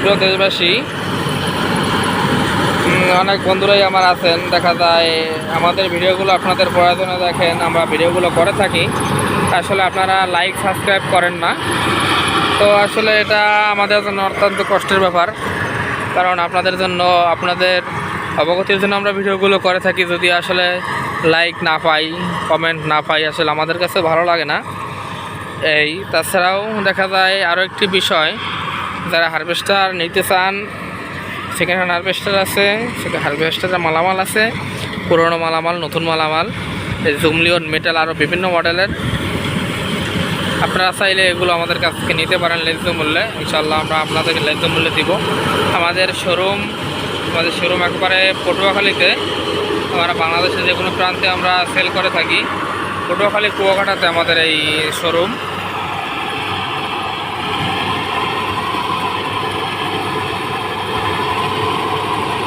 প্রিয় দেশবাসী অনেক বন্ধুরাই আমার আছেন। দেখা যায় আমাদের ভিডিওগুলো আপনাদের প্রয়োজনে দেখেন, আমরা ভিডিওগুলো করে থাকি। আসলে আপনারা লাইক সাবস্ক্রাইব করেন না। তো আসলে এটা আমাদের জন্য অত্যন্ত কষ্টের ব্যাপার। কারণ আপনাদের জন্য, আপনাদের অবগতির জন্য আমরা ভিডিওগুলো করে থাকি। যদি আসলে লাইক না পাই কমেন্ট না পাই, আসলে আমাদের কাছে ভালো লাগে না। এই, তাছাড়াও দেখা যায় আরও একটি বিষয় যারা হারভেস্টার নিতে চান সেকেন্ড হ্যান্ড হারভেস্টার আছে সেখানে হারভেস্টারের মালামাল আছে, পুরনো মালামাল, নতুন মালামাল জুমলিয়ন মেটাল আরও বিভিন্ন মডেলের আপনারা চাইলে এগুলো আমাদের কাছ থেকে নিতে পারেন ন্যায্য মূল্যে। ইনশাল্লাহ আমরা আপনাদেরকে ন্যায্য মূল্যে দিব। আমাদের শোরুম আমাদের শোরুম একবারে পটুয়াখালীতে। আমরা বাংলাদেশের যে কোনো প্রান্তে আমরা সেল করে থাকি। পটুয়াখালী, কুয়াকাটাতে আমাদের এই শোরুম